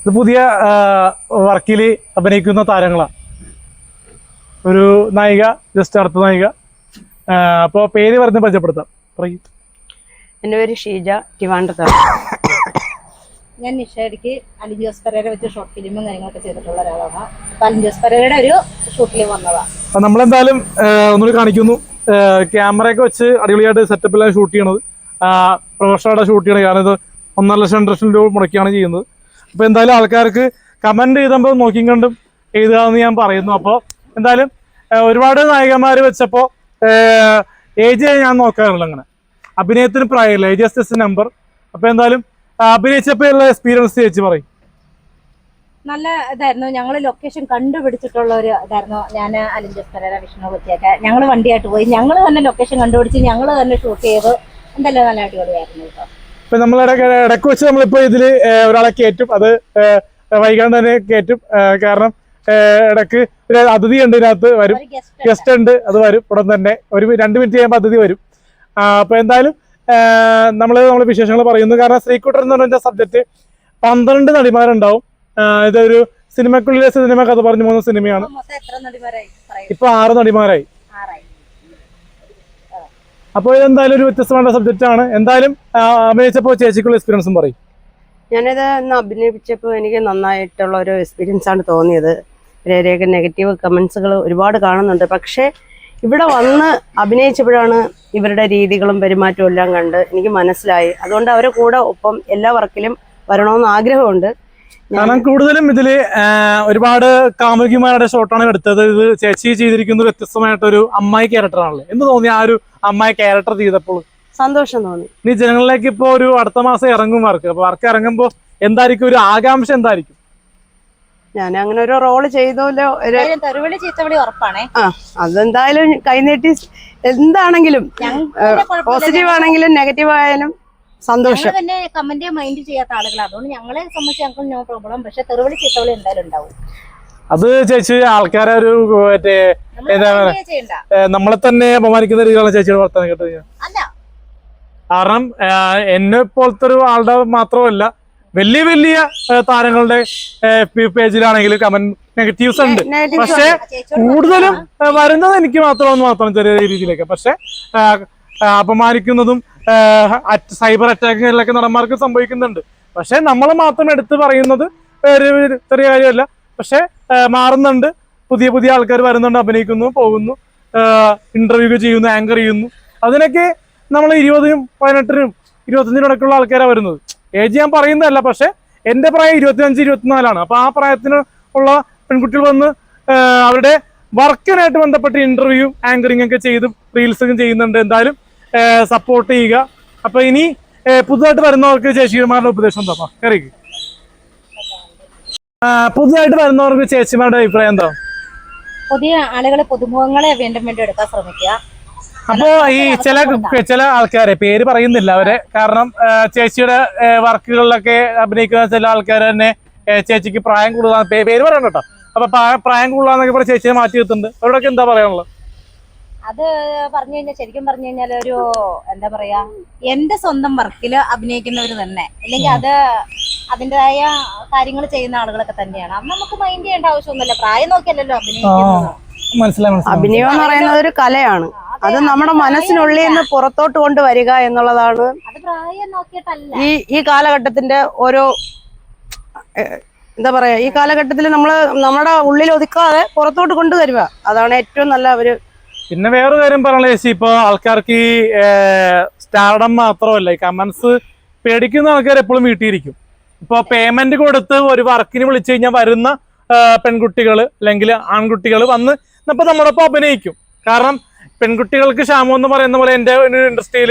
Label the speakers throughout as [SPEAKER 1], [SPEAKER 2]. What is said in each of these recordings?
[SPEAKER 1] ഇത് പുതിയ വർക്കിൽ അഭിനയിക്കുന്ന താരങ്ങളാണ് ഒരു നായിക ജസ്റ്റ് അടുത്ത നായിക. അപ്പോൾ പേര് പറഞ്ഞ് പരിചയപ്പെടുത്താം. പറയൂ.
[SPEAKER 2] എന്റെ പേര് ഷീജ ടിവാൻഡ്രത്ത
[SPEAKER 3] ഞാൻ നിഷേഡിക്ക് അലിൻ ജോസ് പെരേര വെച്ച് ഷോർട്ട് ഫിലിമും കാര്യങ്ങളൊക്കെ ചെയ്തിട്ടുള്ള ഒരാളാണ്. അപ്പൊ അലിൻ ജോസ് പെരേരയുടെ ഒരു ഷോർട്ട് ഫിലിം വന്നതാണ്
[SPEAKER 1] അപ്പം നമ്മളെന്തായാലും ഒന്നുകൂടി കാണിക്കുന്നു. ക്യാമറയൊക്കെ വെച്ച് അടിപൊളിയായിട്ട് സെറ്റപ്പിലാണ് ഷൂട്ട് ചെയ്യണത്. പ്രൊഫഷണലായിട്ട് ഷൂട്ട് ചെയ്യണത്. കാരണം ഇത് ഒന്നര ലക്ഷം രണ്ട് ലക്ഷം രൂപ മുടക്കിയാണ് ചെയ്യുന്നത്. അപ്പോൾ എന്തായാലും ആൾക്കാർക്ക് കമന്റ് ചെയ്തപ്പോൾ നോക്കി കണ്ടും എഴുതുകയെന്ന് ഞാൻ പറയുന്നു. അപ്പോൾ എന്തായാലും ഒരുപാട് നായകന്മാർ വെച്ചപ്പോൾ ഏജ് ഞാൻ നോക്കാറുള്ളൂ അങ്ങനെ. അഭിനയത്തിന് പ്രായമില്ല. ഏജ് എസ് നമ്പർ അപ്പോൾ എന്തായാലും അഭിനയിച്ചപ്പോ അഭിനയിച്ചപ്പോൾ ഉള്ള എക്സ്പീരിയൻസ് ചേച്ചി പറയും.
[SPEAKER 3] നല്ല ഇതായിരുന്നു. ഞങ്ങൾ ലൊക്കേഷൻ കണ്ടുപിടിച്ചിട്ടുള്ള ഒരു ഇതായിരുന്നു. ഞാൻ അലിൻ ജോസ് പെരേര വിഷ്ണു കുത്തിയൊക്കെ. ഞങ്ങൾ വണ്ടിയായിട്ട് പോയി. ഞങ്ങൾ തന്നെ ലൊക്കേഷൻ കണ്ടുപിടിച്ച് ഞങ്ങൾ തന്നെ ഷൂട്ട് ചെയ്ത്. എന്തായാലും നല്ല അടിപൊളിയായിരുന്നു കേട്ടോ.
[SPEAKER 1] ഇപ്പൊ നമ്മൾ ഇടയ്ക്ക് വെച്ച് നമ്മളിപ്പോ ഇതിൽ ഒരാളെ കയറ്റും അത് വൈകാൻ വൈകാണ്ട് തന്നെ കയറ്റും കാരണം ഇടയ്ക്ക് ഇടയ്ക്ക് ഒരു അതിഥി ഉണ്ട് ഇതിനകത്ത് വരും.
[SPEAKER 3] ഗസ്റ്റ്
[SPEAKER 1] ഉണ്ട്. അത് വരും. ഉടൻ തന്നെ ഒരു രണ്ട് മിനിറ്റ് കഴിയുമ്പോൾ അതിഥി വരും. അപ്പോൾ അപ്പൊ എന്തായാലും നമ്മൾ നമ്മൾ വിശേഷങ്ങൾ പറയുന്നു. കാരണം ശ്രീകുട്ടർ എന്ന് പറഞ്ഞ സബ്ജക്റ്റ് പന്ത്രണ്ട് നടിമാരുണ്ടാവും. ഇതൊരു സിനിമക്കുള്ളിലെ സിനിമ കഥ പറഞ്ഞു പോകുന്ന സിനിമയാണ്. ഇപ്പൊ ആറ് നടിമാരായി. അപ്പോൾ ഇതെന്തായാലും ഒരു വ്യത്യസ്തമായ സബ്ജക്റ്റ് ആണ്. എന്തായാലും അഭിനയിച്ചപ്പോൾ ചേച്ചിക്കുള്ള എക്സ്പീരിയൻസും പറയും.
[SPEAKER 2] ഞാനിത് ഇന്ന് അഭിനയിച്ചപ്പോൾ എനിക്ക് നന്നായിട്ടുള്ള ഒരു എക്സ്പീരിയൻസ് ആണ് തോന്നിയത്. ഇതിലേക്ക് നെഗറ്റീവ് കമൻസുകൾ ഒരുപാട് കാണുന്നുണ്ട്. പക്ഷേ ഇവിടെ വന്ന് അഭിനയിച്ചപ്പോഴാണ് ഇവരുടെ രീതികളും പെരുമാറ്റവും എല്ലാം കണ്ട് എനിക്ക് മനസ്സിലായി. അതുകൊണ്ട് അവരെ കൂടെ ഒപ്പം എല്ലാ വർക്കിലും വരണമെന്ന് ആഗ്രഹമുണ്ട്.
[SPEAKER 1] കാരണം കൂടുതലും ഇതിൽ ഒരുപാട് കാമുകിമാരുടെ ഷോട്ടാണ് എടുത്തത്. ഇത് ചേച്ചി ചെയ്തിരിക്കുന്നത് വ്യത്യസ്തമായിട്ടൊരു അമ്മായി ക്യാരക്ടറാണല്ലോ എന്ന് തോന്നി ആ ഒരു അമ്മായി ക്യാരക്ടർ ചെയ്തപ്പോൾ.
[SPEAKER 2] സന്തോഷം തോന്നി.
[SPEAKER 1] ഇനി ജനങ്ങളിലേക്ക് ഇപ്പോ ഒരു അടുത്ത മാസം ഇറങ്ങും വർക്ക്. അപ്പൊ വർക്ക് ഇറങ്ങുമ്പോ എന്തായിരിക്കും? ഒരു ആകാംക്ഷ എന്തായിരിക്കും?
[SPEAKER 2] ഞാൻ അങ്ങനെ ഒരു റോൾ
[SPEAKER 3] ചെയ്തോലോ? തെരുവിളി ചീത്തവിളി ഉറപ്പാണേ.
[SPEAKER 2] ആ അതെന്തായാലും കൈനീട്ടി എന്താണെങ്കിലും പോസിറ്റീവ് ആണെങ്കിലും നെഗറ്റീവ് ആയാലും സന്തോഷം.
[SPEAKER 3] പിന്നെ കമന്റ് മൈൻഡ് ചെയ്യാത്ത ആളുകൾ അതുകൊണ്ട് ഞങ്ങളെ സംബന്ധിച്ച് ഞങ്ങൾക്ക് നോ പ്രോബ്ലം പക്ഷെ തെറിവിളി ചീത്തവിളി എന്തായാലും ഉണ്ടാവും.
[SPEAKER 1] അത് ചേച്ചി ആൾക്കാരെ ഒരു മറ്റേ ഏതാ നമ്മളെ തന്നെ അപമാനിക്കുന്ന രീതിയിലാണ് ചേച്ചിയുടെ വർത്തമാനം കേട്ടത് ഞാൻ കാരണം എന്നെ പോലത്തെ ഒരു ആളുടെ മാത്രമല്ല വലിയ വലിയ താരങ്ങളുടെ പേജിലാണെങ്കിൽ കമന്റ് നെഗറ്റീവ്സ് ഉണ്ട്. പക്ഷെ കൂടുതലും വരുന്നത് എനിക്ക് മാത്രമെന്ന് മാത്രം ചെറിയ രീതിയിലേക്ക്. പക്ഷെ അപമാനിക്കുന്നതും സൈബർ അറ്റാക്കുകളിലൊക്കെ നടന്മാർക്ക് സംഭവിക്കുന്നുണ്ട്. പക്ഷെ നമ്മൾ മാത്രം എടുത്ത് പറയുന്നത് ഒരു ചെറിയ കാര്യമല്ല. പക്ഷെ മാറുന്നുണ്ട്. പുതിയ പുതിയ ആൾക്കാർ വരുന്നുണ്ട് അഭിനയിക്കുന്നു പോകുന്നു ഇന്റർവ്യൂ ചെയ്യുന്നു ആങ്കർ ചെയ്യുന്നു. അതിനൊക്കെ നമ്മൾ ഇരുപതിനും പതിനെട്ടിനും ഇരുപത്തഞ്ചിനും ഇടയ്ക്കുള്ള ആൾക്കാരാണ് വരുന്നത്. ഏജ് ഞാൻ പറയുന്നതല്ല പക്ഷെ എന്റെ പ്രായം ഇരുപത്തിയഞ്ച് ഇരുപത്തിനാലാണ്. അപ്പൊ ആ പ്രായത്തിന് ഉള്ള പെൺകുട്ടികൾ വന്ന് അവരുടെ വർക്കിനായിട്ട് ബന്ധപ്പെട്ട് ഇന്റർവ്യൂ ആങ്കറിംഗ് ഒക്കെ ചെയ്ത് റീൽസ് ഒക്കെ ചെയ്യുന്നുണ്ട്. എന്തായാലും സപ്പോർട്ട് ചെയ്യുക. അപ്പൊ ഇനി പുതുതായിട്ട് വരുന്നവർക്ക് ചേച്ചിമാരുടെ ഉപദേശം എന്താ? കയറി പുതുതായിട്ട് വരുന്നവർക്ക് ചേച്ചിമാരുടെ അഭിപ്രായം എന്താ?
[SPEAKER 3] പുതിയ ആളുകളെ പുതുമുഖങ്ങളെ വീണ്ടും വീണ്ടും എടുക്കാൻ ശ്രമിക്കുക.
[SPEAKER 1] അപ്പോ ഈ ചില ചില ആൾക്കാരെ പേര് പറയുന്നില്ല അവരെ. കാരണം ചേച്ചിയുടെ വർക്കുകളിലൊക്കെ അഭിനയിക്കുന്ന ചില ആൾക്കാർ തന്നെ ചേച്ചിക്ക് പ്രായം കൂടുതലാണ്. പേര് പറയണ്ട കേട്ടോ. അപ്പൊ പ്രായം കൂടുതലാന്നൊക്കെ പറഞ്ഞ ചേച്ചിയെ മാറ്റി നിർത്തുന്നുണ്ട്. അവരോടൊക്കെ എന്താ പറയാനുള്ളത്?
[SPEAKER 3] അത് പറഞ്ഞു കഴിഞ്ഞാൽ ശരിക്കും പറഞ്ഞു കഴിഞ്ഞാൽ ഒരു എന്താ പറയാ എന്റെ സ്വന്തം വർക്കിൽ അഭിനയിക്കുന്നവര് തന്നെ. അല്ലെങ്കിൽ അത് അതിന്റെതായ കാര്യങ്ങൾ ചെയ്യുന്ന ആളുകളൊക്കെ തന്നെയാണ്. അന്ന് നമുക്ക് മൈൻഡ് ചെയ്യേണ്ട ആവശ്യമൊന്നുമില്ല. പ്രായം നോക്കിയല്ലോ അഭിനയിക്കുന്നത്.
[SPEAKER 2] അഭിനയം എന്ന് പറയുന്നത് ഒരു കലയാണ്. അത് നമ്മുടെ മനസ്സിനുള്ളിൽ നിന്ന് പുറത്തോട്ട് കൊണ്ടുവരിക എന്നുള്ളതാണ്
[SPEAKER 3] അത് പ്രായം നോക്കിയിട്ടല്ല.
[SPEAKER 2] ഈ ഈ കാലഘട്ടത്തിന്റെ ഓരോ എന്താ പറയാ ഈ കാലഘട്ടത്തിൽ നമ്മൾ നമ്മുടെ ഉള്ളിൽ ഒതുക്കാതെ പുറത്തോട്ട് കൊണ്ടുവരിക. അതാണ് ഏറ്റവും നല്ല ഒരു
[SPEAKER 1] പിന്നെ വേറൊരു കാര്യം പറയാനുള്ള ചേച്ചി. ഇപ്പൊ ആൾക്കാർക്ക് ഈ സ്റ്റാർഡം മാത്രമല്ല ഈ കമന്റ്സ് പേടിക്കുന്ന ആൾക്കാർ എപ്പോഴും വീട്ടിയിരിക്കും ഇപ്പൊ പേയ്മെന്റ് കൊടുത്ത് ഒരു വർക്കിന് വിളിച്ചു കഴിഞ്ഞാൽ വരുന്ന പെൺകുട്ടികൾ അല്ലെങ്കിൽ ആൺകുട്ടികൾ വന്ന് ഇപ്പൊ നമ്മോടൊപ്പം അഭിനയിക്കും. കാരണം പെൺകുട്ടികൾക്ക് ക്ഷാമം എന്ന് പറയുന്ന പോലെ എന്റെ ഇൻഡസ്ട്രിയിൽ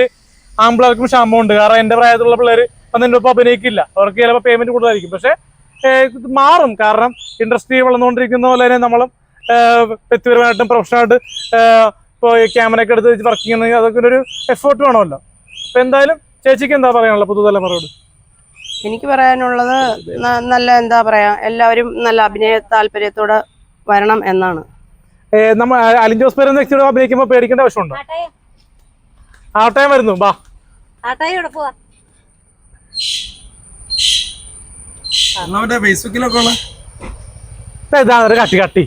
[SPEAKER 1] ആൺപിള്ളേർക്കും ക്ഷാമമുണ്ട് കാരണം എന്റെ പ്രായത്തിലുള്ള പിള്ളേർ വന്ന് എന്റെ ഒപ്പം അഭിനയിക്കില്ല. അവർക്ക് ചിലപ്പോൾ പേയ്മെന്റ് കൂടുതലായിരിക്കും. പക്ഷെ മാറും. കാരണം ഇൻഡസ്ട്രി വളർന്നുകൊണ്ടിരിക്കുന്ന പോലെ തന്നെ നമ്മളും വ്യക്തിപരമായിട്ടും പ്രൊഫഷണലായിട്ട് ഇപ്പോൾ ക്യാമറ ഒക്കെ എടുത്ത് വർക്ക് ചെയ്യണമെങ്കിൽ അതൊക്കെ ഒരു എഫേർട്ട് വേണമല്ലോ. അപ്പൊ എന്തായാലും ചേച്ചിക്ക് എന്താ പറയാനുള്ളത് പുതുതലമുറയോട്?
[SPEAKER 2] എനിക്ക് പറയാനുള്ളത് നല്ല എന്താ പറയാ എല്ലാവരും നല്ല അഭിനയ താല്പര്യത്തോടെ വരണം എന്നാണ്.
[SPEAKER 1] നമ്മൾ അലിൻ ജോസ് പേരെന്ന വ്യക്തിയോട് അഭിനയിക്കുമ്പോൾ പേടിക്കേണ്ട ആവശ്യമുണ്ടോ?
[SPEAKER 3] ആട്ടായ.
[SPEAKER 1] വരുന്നു ബാ
[SPEAKER 4] ഫേസ്ബുക്കിലൊക്കെ ഉള്ള
[SPEAKER 1] ഇതാ ഒരു കട്ടി കട്ടി.